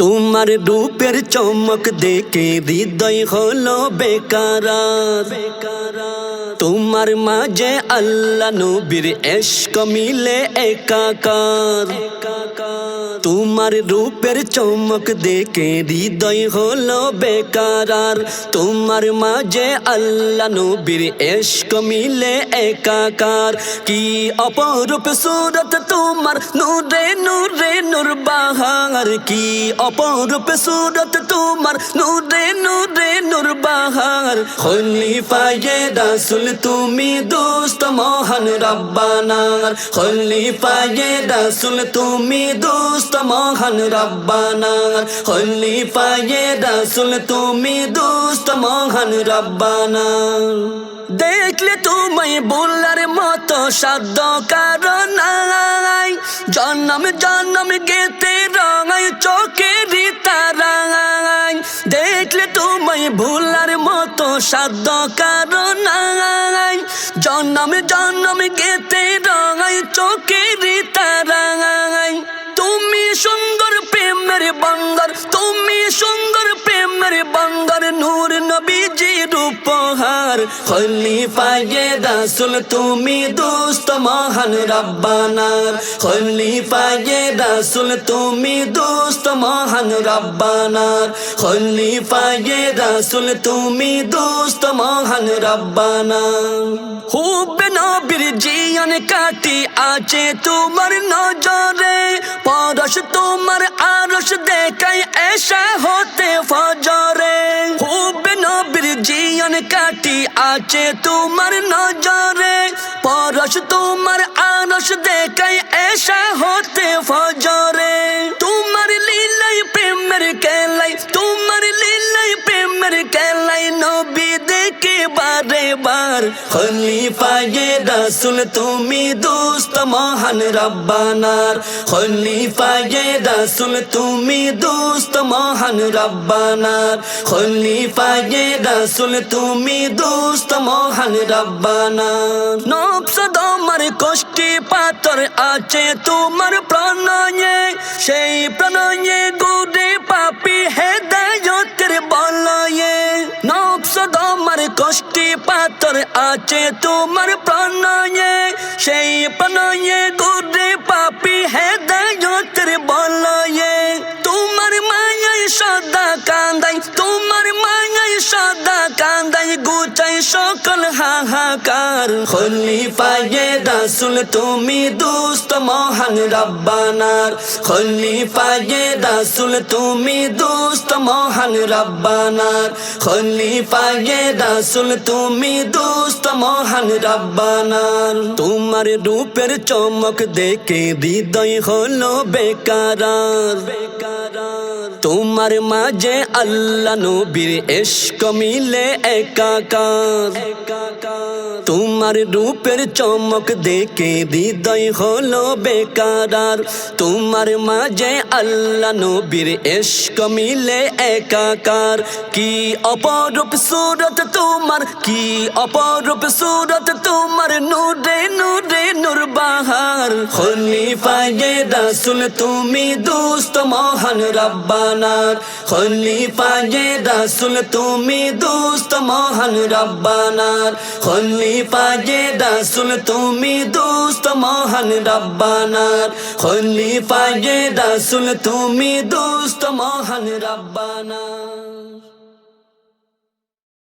তোমার রূপের চমক দেখে হৃদয় হলো বেকার তোমার মাঝে আল্লাহ নবীর এশক মিলে একাকার। তোমার রূপের চমক দেখে হৃদয় হলো বেকারার। তোমার মাঝে আল্লাহ নবীর এশক মিলে একাকার। কি অপরূপ সুরত তোমার নূরে নূরে নূর বাহার কি অপরূপ সুরত তোমার নূরে নূরে নূর বাহার খলিফায়ে রাসূল তুমি দোস্ত মহান রব্বানার। খলিফায়ে রাসূল তুমি দোস্ত মহান রব্বানার খলিফায়ে রাসূল, তুমি দোস্ত মহান রব্বানার দেখলে তোমায় বলার মতো সাধ্য কারণ জন্ম জন্ম গেতে রঙাই চোখের তারাই। দেখলে তোমায় ভুলার মতো সাধ্য কারণ জন্ম জন্ম গেতে রঙাই চোখের তারাই। বন্দর তুমি সুন্দর প্রেমের বন্দর নূর নবীজির উপহার। খলিফায়ে দাসুল তুমি দোস্ত মহান রব্বানার খলিফায়ে রাসূল, তুমি দোস্ত মহান রব্বানার খলিফায়ে রাসূল, তুমি দোস্ত মহান রব্বানার হুবে নবীর জিয়ান কাটি আছে তোমার নজরে। পরশ তোমার আরশ দেখাই এসা হতে ফজরে। হুবে নবীর জিয়ান কাটি আছে তোমার নজরে। পরশ তোমার আনস দেখাই এসা হতে ফজরে। তোমার লীলাই প্রেমের কেলাই, তোমার লীলাই প্রেমের কেলাই নবী দেখে বারে বার খলিফায়ে রাসূল তুমি দোস্ত মহান রব্বানার খলিফায়ে রাসূল তুমি দোস্ত মহান রব্বানার খলিফায়ে রাসূল তুমি দোস্ত মহান রব্বানার নফস তোমার কষ্টি পাথর আছে তোমার প্রণয়ে সেই প্রণয়ে গুরে কষ্টি পাথর আছে তোমার প্রণয়ে সেই প্রণয়ে গুরে গুচাই সকল হাহাকার। খলিফায়ে রাসূল, তুমি দোস্ত মহান রব্বানার। খলিফায়ে রাসূল, তুমি দোস্ত মহান রব্বানার। খলিফায়ে রাসূল, তুমি দোস্ত মহান রব্বানার। তোমার রূপের চমক দেখে হৃদয় হলো বেকারার। তোমার মাঝে আল্লাহ নবীর এশক মিলে একাকার। তোমার রূপের চমক দেখে হৃদয় হলো বেকারার। তোমার মাঝে আল্লাহ নবীর এশক মিলে একাকার। কি অপরূপ সুরত তোমার, কি অপরূপ সুরত তোমার, নূরে নূরে নূর বাহার। খলিফায়ে রাসূল, তুমি দোস্ত মহান রব্বানার খলিফায়ে রাসুল, তুমি দোস্ত মহান রব্বানার। খলিফায়ে রাসুল, তুমি দোস্ত মহান রব্বানার। খলিফায়ে রাসুল, তুমি দোস্ত মহান রব্বানার।